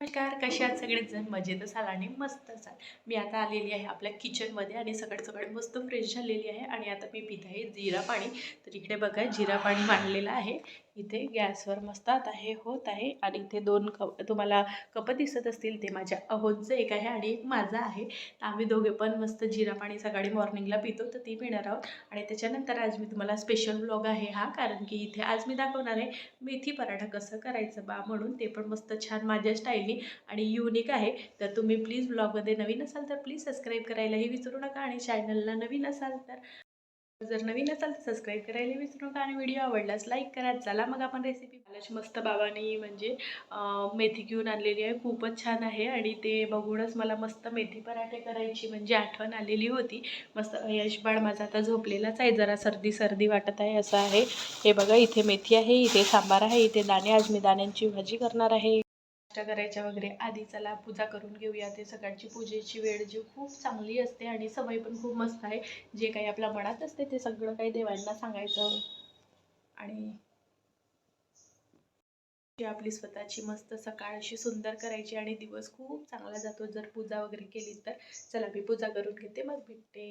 नमस्कार कशा आहात सगळेच जण मजेत असाल आणि मस्त असाल. मी आता आलेली आहे आपल्या किचनमध्ये आणि सकाळ सकाळ मस्त फ्रेश झालेली आहे आणि आता मी पित आहे जिरा पाणी. तर इकडे बघा जिरा पाणी मांडलेलं आहे. इथे गॅसवर मस्त आता हे होत आहे. आणि इथे दोन कप तुम्हाला कप दिसत असतील ते माझ्या अहोंचं एक आहे आणि एक माझं आहे. तर आम्ही दोघे पण मस्त जिरा पाणी सकाळी मॉर्निंगला पितो तर ती पिणार आहोत. आणि त्याच्यानंतर आज मी तुम्हाला स्पेशल ब्लॉग आहे हा कारण की इथे आज मी दाखवणार आहे मेथी पराठा कसं करायचं बा म्हणून. ते पण मस्त छान माझ्या स्टाईलनी आणि युनिक आहे. तर तुम्ही प्लीज ब्लॉगमध्ये नवीन असाल तर प्लीज सबस्क्राईब करायलाही विसरू नका आणि चॅनलला नवीन असाल तर जर नवीन असाल तर सबस्क्राईब करायला विसरू नका आणि व्हिडिओ आवडल्यास लाईक करा. चला मग आपण रेसिपी पाहिल्याची मस्त बाबांनी म्हणजे मेथी घेऊन आणलेली आहे. खूपच छान आहे आणि ते बघूनच मला मस्त मेथी पराठे करायची म्हणजे आठवण आलेली होती. मस्त यशबाळ माझा आता झोपलेलाच आहे. जरा सर्दी सर्दी वाटत आहे असं आहे. हे बघा इथे मेथी आहे इथे सांबार आहे इथे दाणे आज मी दाण्यांची भाजी करणार आहे. नाश्ता करायच्या वगैरे आधी चला पूजा करून घेऊया. ते सकाळची पूजेची वेळ जी खूप चांगली असते आणि सवय पण खूप मस्त आहे. जे काही आपल्या मनात असते ते सगळं काही देवांना सांगायचं. आणि जी आपली स्वतःची मस्त सकाळ अशी सुंदर करायची आणि दिवस खूप चांगला जातो. जर पूजा वगैरे केली तर. चला मी पूजा करून घेते. मग भेटते.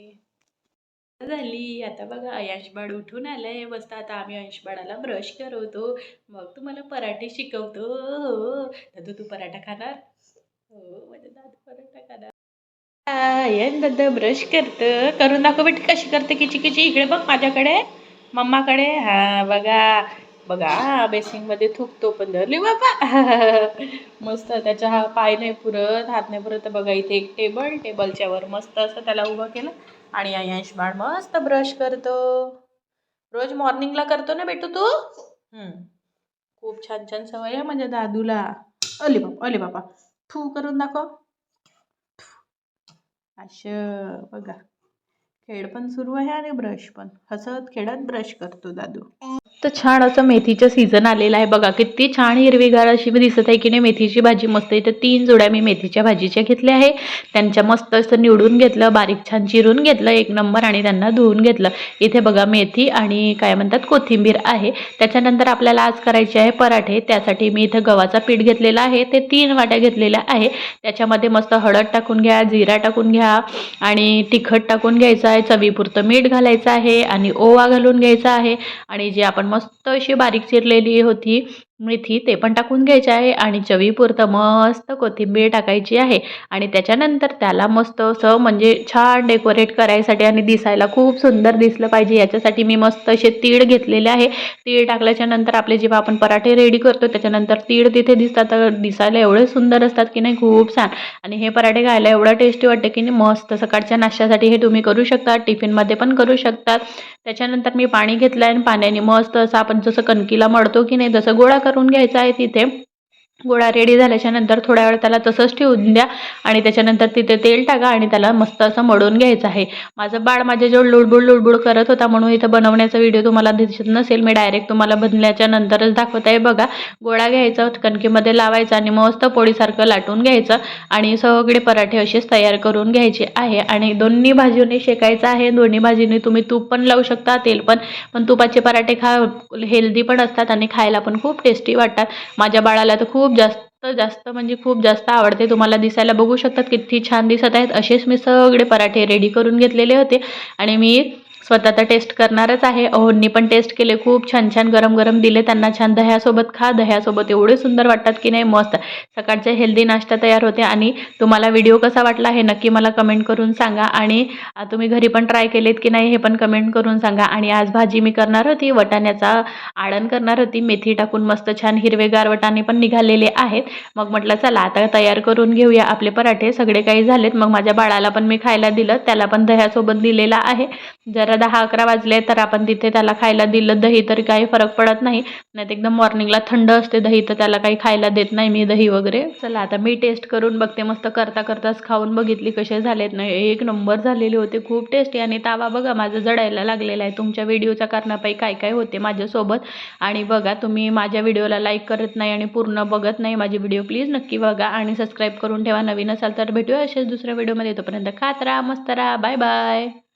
झाली. आता बघा अयांश उठून आलंय. मस्त आता आम्ही अंश ब्रश करवतो. मग तुम्हाला पराठे शिकवतो. हो, हो दादू तू पराठा खाणार? हो माझा दादू पराठा खाणार. आयन दादा ब्रश करतं. करून दाखव बेटी कशी करते किची किची इकडे बघ माझ्याकडे मम्माकडे. हा बघा. बघा बेसिंगमध्ये थुकतो पण धरली बाबा. मस्त त्याच्या हा पाय नाही पुरत हात नाही पुरत. बघा इथे एक टेबल टेबलच्या वर मस्त असं त्याला उभं केलं. आणि अयांश बाळ मस्त ब्रश करतो. रोज मॉर्निंगला करतो ना बेटू तू? हम्म. खूप छान छान सवय आहे माझ्या दादूला. अले बापा अले बापा. थू करून दाखव. असं बघा. खेळ पण सुरू आहे आणि ब्रश पण. हसत खेळत ब्रश करतो दादू. तर छान असं मेथीचं सीझन आलेलं आहे. बघा किती छान हिरवीगार अशी मी दिसत आहे की नाही मेथीची भाजी मस्त इथं तीन जोड्या मी मेथीच्या भाजीच्या घेतल्या आहे. त्यांच्या मस्त असं निवडून घेतलं बारीक छान चिरून घेतलं एक नंबर आणि त्यांना धुवून घेतलं. इथे बघा मेथी आणि काय म्हणतात कोथिंबीर आहे. त्याच्यानंतर आपल्याला आज करायचे आहे पराठे. त्यासाठी मी इथं गव्हाचा पीठ घेतलेला आहे. ते तीन वाट्या घेतलेल्या आहे. त्याच्यामध्ये मस्त हळद टाकून घ्या जिरा टाकून घ्या आणि तिखट टाकून घ्यायचं आहे. चवीपुरतं मीठ घालायचं आहे आणि ओवा घालून घ्यायचा आहे. आणि जे आपण मस्त अशी बारीक चिरलेली होती. मेथी ते पण टाकून घ्यायचे आहे आणि चवीपुरतं मस्त कोथिंबीर टाकायची आहे. आणि त्याच्यानंतर त्याला मस्त असं म्हणजे छान डेकोरेट करायसाठी आणि दिसायला खूप सुंदर दिसलं पाहिजे. याच्यासाठी मी मस्त असे तीळ घेतलेले आहे. तीळ टाकल्याच्या नंतर आपले जेव्हा आपण पराठे रेडी करतो त्याच्यानंतर तीळ तिथे दिसतात. तर दिसायला एवढे सुंदर असतात की नाही खूप छान. आणि हे पराठे खायला एवढं टेस्टी वाटतं की नाही मस्त सकाळच्या नाश्त्यासाठी हे तुम्ही करू शकता टिफिनमध्ये पण करू शकतात. त्याच्यानंतर मी पाणी घेतलं आहे आणि पाण्याने मस्त असं आपण जसं कणकीला मळतो की नाही तसं गोळा करून घ्यायचा आहे तिथे. गोळा रेडी झाल्याच्यानंतर थोड्या वेळ त्याला तसंच ठेवून द्या आणि त्याच्यानंतर तिथे तेल टाका आणि त्याला मस्त असं मळून घ्यायचं आहे. माझं बाळ माझ्याजवळ लुडबुड लुडबुड करत होता म्हणून इथं बनवण्याचा व्हिडिओ तुम्हाला दिसत नसेल. मी डायरेक्ट तुम्हाला बनल्याच्या नंतरच दाखवत आहे बघा. गोळा घ्यायचा कणकीमध्ये लावायचा आणि मस्त पोळीसारखं लाटून घ्यायचं आणि सगळे पराठे असेच तयार करून घ्यायचे आहे. आणि दोन्ही भाजीने शेकायचं आहे. दोन्ही भाजीने तुम्ही तूप पण लावू शकता तेल पण. पण तुपाचे पराठे खा हेल्दी पण असतात आणि खायला पण खूप टेस्टी वाटतात. माझ्या बाळाला तर खूप खूप जास्त जास्त म्हणजे खूप जास्त आवडते. तुम्हाला दिसायला बघू शकतात किती छान दिसत आहेत. असेच मी सगळे पराठे रेडी करून घेतलेले होते. आणि मी स्वतः तर टेस्ट करणारच आहे. अहोंनी पण टेस्ट केले. खूप छान छान गरम गरम दिले त्यांना छान. दह्यासोबत खा. दह्यासोबत एवढे सुंदर वाटतात की नाही मस्त. सकाळचे हेल्दी नाश्ता तयार होते आणि तुम्हाला व्हिडिओ कसा वाटला हे नक्की मला कमेंट करून सांगा. आणि तुम्ही घरी पण ट्राय केलेत की नाही हे पण कमेंट करून सांगा. आणि आज भाजी मी करणार होती. वटाण्याचा आळण करणार होती. मेथी टाकून मस्त छान हिरवेगार वटाणे पण निघालेले आहेत. मग म्हटलं चला आता तयार करून घेऊया आपले पराठे. सगळे काही झालेत. मग माझ्या बाळाला पण मी खायला दिलं. त्याला पण दह्यासोबत दिलेला आहे. जरा दहा अकरा वाजले तर आपण तिथे त्याला खायला दिलं. दही तरी काही फरक पडत नाही. नाही एकदम मॉर्निंगला थंड असते दही तर त्याला काही खायला देत नाही मी दही वगैरे. चला आता मी टेस्ट करून बघते. मस्त करता करताच खाऊन बघितली कसे झालेत. नाही एक नंबर झालेले होते. खूप टेस्टी आणि तावा बघा माझं जडायला लागलेला आहे. तुमच्या व्हिडिओच्या कारणापायी काय काय होते माझ्यासोबत. आणि बघा तुम्ही माझ्या व्हिडिओला लाईक करत नाही आणि पूर्ण बघत नाही माझे व्हिडिओ प्लीज नक्की बघा. आणि सबस्क्राईब करून ठेवा. नवीन असाल तर भेटूया असेच दुसऱ्या व्हिडिओमध्ये तोपर्यंत खात राहा मस्त राहा. Bye bye